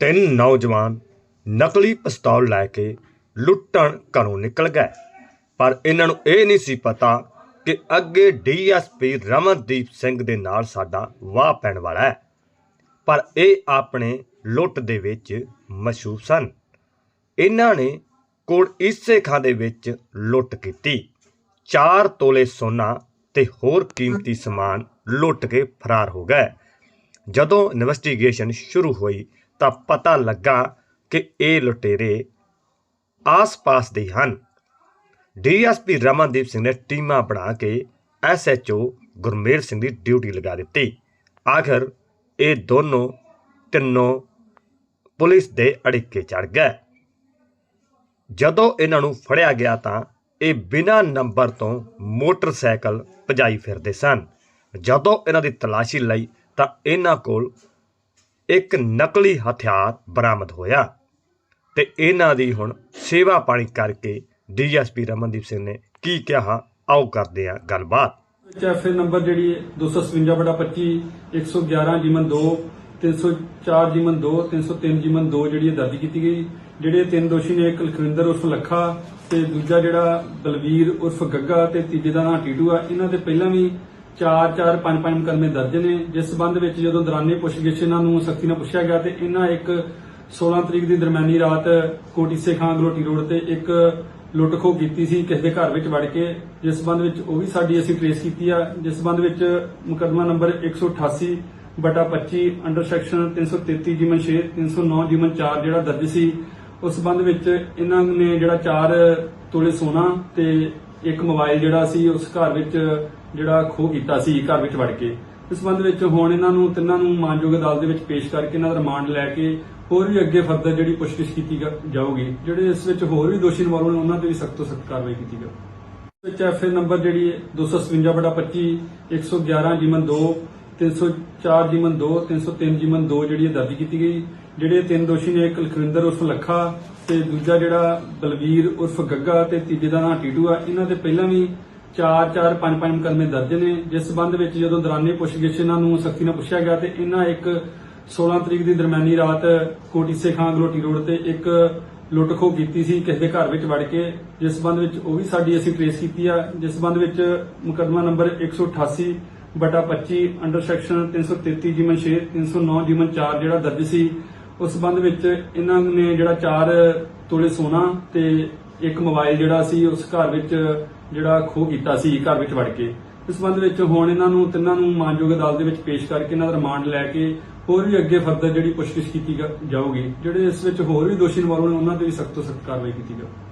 ਤਿੰਨ ਨੌਜਵਾਨ ਨਕਲੀ ਪਿਸਤੌਲ ਲੈ ਕੇ ਲੁੱਟਣ ਘਰੋਂ ਨਿਕਲ ਗਏ। ਪਰ ਇਹਨਾਂ ਨੂੰ ਇਹ ਨਹੀਂ ਸੀ ਪਤਾ ਕਿ ਅੱਗੇ ਡੀਐਸਪੀ ਰਮਨਦੀਪ ਸਿੰਘ ਦੇ ਨਾਲ ਸਾਡਾ ਵਾਹ ਪੈਣ ਵਾਲਾ ਹੈ। ਪਰ ਇਹ ਆਪਣੇ ਲੁੱਟ ਦੇ ਵਿੱਚ ਮਸ਼ਹੂਰ ਸਨ। ਇਹਨਾਂ ਨੇ ਕੋੜ ਇਸੇ ਖਾਂ ਦੇ ਵਿੱਚ ਲੁੱਟ ਕੀਤੀ। 4 ਤੋਲੇ ਸੋਨਾ ਤੇ ਹੋਰ ਕੀਮਤੀ ਸਮਾਨ ਲੁੱਟ ਕੇ ਫਰਾਰ ਹੋ ਗਏ। ਜਦੋਂ ਇਨਵੈਸਟੀਗੇਸ਼ਨ ਸ਼ੁਰੂ ਹੋਈ ਤਾਂ ਪਤਾ ਲੱਗਾ ਕਿ ਇਹ ਲੁਟੇਰੇ ਆਸ-ਪਾਸ ਦੇ ਹੀ ਹਨ ਡੀਐਸਪੀ ਰਮਨਦੀਪ ਸਿੰਘ ਨੇ ਟੀਮਾਂ ਬਣਾ ਕੇ ਐਸਐਚਓ ਗੁਰਮੇਲ ਸਿੰਘ ਦੀ ਡਿਊਟੀ ਲਗਾ ਦਿੱਤੀ। ਆਖਰ ਇਹ ਦੋਨੋਂ ਤਿੰਨੋਂ ਪੁਲਿਸ ਦੇ ਅੜਿੱਕੇ ਚੜ ਗਏ। ਜਦੋਂ ਇਹਨਾਂ ਨੂੰ ਫੜਿਆ ਗਿਆ ਤਾਂ ਇਹ ਬਿਨਾਂ ਨੰਬਰ ਤੋਂ ਮੋਟਰਸਾਈਕਲ ਭਜਾਈ ਫਿਰਦੇ ਸਨ। ਜਦੋਂ ਇਹਨਾਂ ਦੀ ਤਲਾਸ਼ੀ ਲਈ ਤਾਂ ਇਹਨਾਂ ਕੋਲ ਇੱਕ ਨਕਲੀ ਹਥਿਆਰ ਬਰਾਮਦ ਹੋਇਆ ਤੇ ਇਹਨਾਂ ਦੀ ਹੁਣ ਸੇਵਾ ਪਾਣੀ ਕਰਕੇ ਡੀਐਸਪੀ ਰਮਨਦੀਪ ਸਿੰਘ ਨੇ ਕੀ ਕਿਹਾ, ਆਓ ਕਰਦੇ ਹਾਂ ਗੱਲਬਾਤ। ਐਫਏ ਨੰਬਰ ਜਿਹੜੀ ਹੈ 257/25 111 ਜੀਮਨ 2 304 ਜੀਮਨ 2 303 ਜੀਮਨ 2 ਜਿਹੜੀ ਦਰਜ ਕੀਤੀ ਗਈ। ਜਿਹੜੇ ਤਿੰਨ ਦੋਸ਼ੀ ਨੇ, ਇੱਕ ਲਖਵਿੰਦਰ ਉਰਫ ਲੱਖਾ ਤੇ ਦੂਜਾ ਜਿਹੜਾ ਬਲਵੀਰ ਉਰਫ ਗੱਗਾ ਤੇ ਤੀਜੇ ਦਾ ਨਾਂ ਟੀਟੂ ਆ। ਇਹਨਾਂ ਦੇ ਪਹਿਲਾਂ ਵੀ 4 4 5 5 ਮੁਕੱਦਮੇ ਦਰਜ ਨੇ। ਜਿਸ ਸਬੰਧ ਵਿੱਚ ਜਦੋਂ ਦੌਰਾਨੇ ਪੁੱਛਗਿੱਛ ਇਹਨਾਂ ਨੂੰ ਸਖਤੀ ਨਾਲ ਪੁੱਛਿਆ ਗਿਆ ਤੇ ਇਹਨਾਂ ਇੱਕ 16 ਤਰੀਕ ਦੀ ਦਰਮਿਆਨੀ ਰਾਤ ਕੋਟੀਸੇ ਖਾਂ ਗਲੋਟੀ ਰੋਡ ਤੇ ਇੱਕ ਲੁੱਟ ਕੀਤੀ ਸੀ, ਕਿਸੇ ਦੇ ਘਰ ਵਿੱਚ ਵੜ ਕੇ। ਜਿਸ ਸਬੰਧ ਵਿੱਚ ਉਹ ਵੀ ਸਾਡੀ ਅਸੀਂ ਟ੍ਰੇਸ ਕੀਤੀ ਆ। ਜਿਸ ਸਬੰਧ ਵਿੱਚ ਮੁਕੱਦਮਾ ਨੰਬਰ 188 ਬਟਾ 25 ਅੰਡਰ ਸੈਕਸ਼ਨ 333 ਜੀਮਨ 6 309 ਜੀਮਨ 4 ਜਿਹੜਾ ਦਰਜ ਸੀ, ਉਸ ਸਬੰਧ ਵਿੱਚ ਇਹਨਾਂ ਨੇ ਜਿਹੜਾ 4 ਤੋਲੇ ਸੋਨਾ ਤੇ ਇੱਕ ਮੋਬਾਈਲ ਜਿਹੜਾ ਸੀ, ਉਸ ਘਰ ਵਿੱਚ ਜਿਹੜਾ ਖੋਹ ਕੀਤਾ ਸੀ, ਘਰ ਵਿੱਚ ਵੜ ਕੇ। ਇਸ ਸੰਬੰਧ ਵਿੱਚ ਹੁਣ ਇਹਨਾਂ ਨੂੰ, ਤਿੰਨਾਂ ਨੂੰ ਮਾਨਯੋਗ ਅਦਾਲਤ ਦੇ ਵਿੱਚ ਪੇਸ਼ ਕਰਕੇ ਇਹਨਾਂ ਦਾ ਰਿਮਾਂਡ ਲੈ ਕੇ ਹੋਰ ਵੀ ਅੱਗੇ ਫਰਦਰ ਜਿਹੜੀ ਪੁੱਛਗਿੱਛ ਕੀਤੀ ਜਾਊਗੀ, ਜਿਹੜੇ ਇਸ ਵਿੱਚ ਹੋਰ ਵੀ ਦੋਸ਼ੀ ਇਨਵੋਲਵ ਨੇ, ਉਹਨਾਂ ਤੇ ਵੀ ਸਖਤ ਤੋਂ ਸਖਤ ਕਾਰਵਾਈ ਕੀਤੀ ਜਾਊਗੀ ਵਿੱਚ ਐਫਏ ਨੰਬਰ ਜਿਹੜੀ ਹੈ 257 ਬਟਾ 25 111 ਜੀਮਨ 2 304 ਜੀਮਨ 2 303 ਜੀਵਨ 2 ਜਿਹੜੀ ਹੈ ਦਰਜ ਕੀਤੀ ਗਈ। ਜਿਹੜੇ ਤਿੰਨ ਦੋਸ਼ੀ ਨੇ, ਇੱਕ ਲਖਵਿੰਦਰ ਉਰਫ ਲੱਖਾ ਤੇ ਦੂਜਾ ਜਿਹੜਾ ਬਲਵੀਰ ਉਰਫ ਗੱਗਾ ਤੇ ਤੀਜੇ ਦਾ ਨਾਂ ਟੀਟੂ ਆ, ਇਹਨਾਂ ਦੇ ਪਹਿਲਾਂ ਵੀ 4 4 5 5 ਮੁਕੱਦਮੇ ਦਰਜ ਨੇ। ਜਿਸ ਸਬੰਧ ਵਿੱਚ ਜਦੋਂ ਦੌਰਾਨੇ ਪੁੱਛਗਿੱਛ ਇਹਨਾਂ ਨੂੰ ਸਖਤੀ ਨਾਲ ਪੁੱਛਿਆ ਗਿਆ ਤੇ ਇਹਨਾਂ ਇੱਕ 16 ਤਰੀਕ ਦੀ ਦਰਮਿਆਨੀ ਰਾਤ ਕੋਟੀਸੇ ਖਾਂ ਗਲੋਟੀ ਰੋਡ ਤੇ ਇੱਕ ਲੁੱਟ ਖੋਹ ਕੀਤੀ ਸੀ, ਕਿਸੇ ਦੇ ਘਰ ਵਿੱਚ ਵੜ ਕੇ। ਜਿਸ ਸਬੰਧ ਵਿੱਚ ਉਹ ਵੀ ਸਾਡੀ ਅਸੀਂ ਟ੍ਰੇਸ ਕੀਤੀ ਆ। ਜਿਸ ਸਬੰਧ ਵਿੱਚ ਮੁਕੱਦਮਾ ਨੰਬਰ 188 ਬਟਾ 25 ਅੰਡਰ ਸੈਕਸ਼ਨ 333 ਜੀਮਨ 6 309 ਜੀਵਨ 4 ਜਿਹੜਾ ਦਰਜ ਸੀ ਉਸ ਸਬੰਧ ਵਿੱਚ ਇਹਨਾਂ ਨੇ ਜਿਹੜਾ 4 ਤੋਲੇ ਸੋਨਾ ਤੇ ਇੱਕ ਮੋਬਾਈਲ ਜਿਹੜਾ ਸੀ, ਉਸ ਘਰ ਵਿੱਚ ਜਿਹੜਾ ਖੋਹ ਕੀਤਾ ਸੀ, ਘਰ ਵਿੱਚ ਵੜ ਕੇ। ਇਸ ਸਬੰਧ ਵਿੱਚ ਹੁਣ ਇਹਨਾਂ ਨੂੰ ਤਿੰਨਾਂ ਨੂੰ ਮਾਨਯੋਗ ਅਦਾਲਤ ਦੇ ਵਿੱਚ ਪੇਸ਼ ਕਰਕੇ ਇਹਨਾਂ ਦਾ ਰਿਮਾਂਡ ਲੈ ਕੇ ਹੋਰ ਵੀ ਅੱਗੇ ਫਰਦਰ ਜਿਹੜੀ ਪੁੱਛਗਿੱਛ ਕੀਤੀ ਜਾਊਗੀ, ਜਿਹੜੇ ਇਸ ਵਿੱਚ ਹੋਰ ਵੀ ਦੋਸ਼ੀ ਇਨਵੋਲਵ ਨੇ, ਉਹਨਾਂ ਤੇ ਵੀ ਸਖਤ ਤੋਂ ਸਖਤ ਕਾਰਵਾਈ ਕੀਤੀ ਜਾਊਗੀ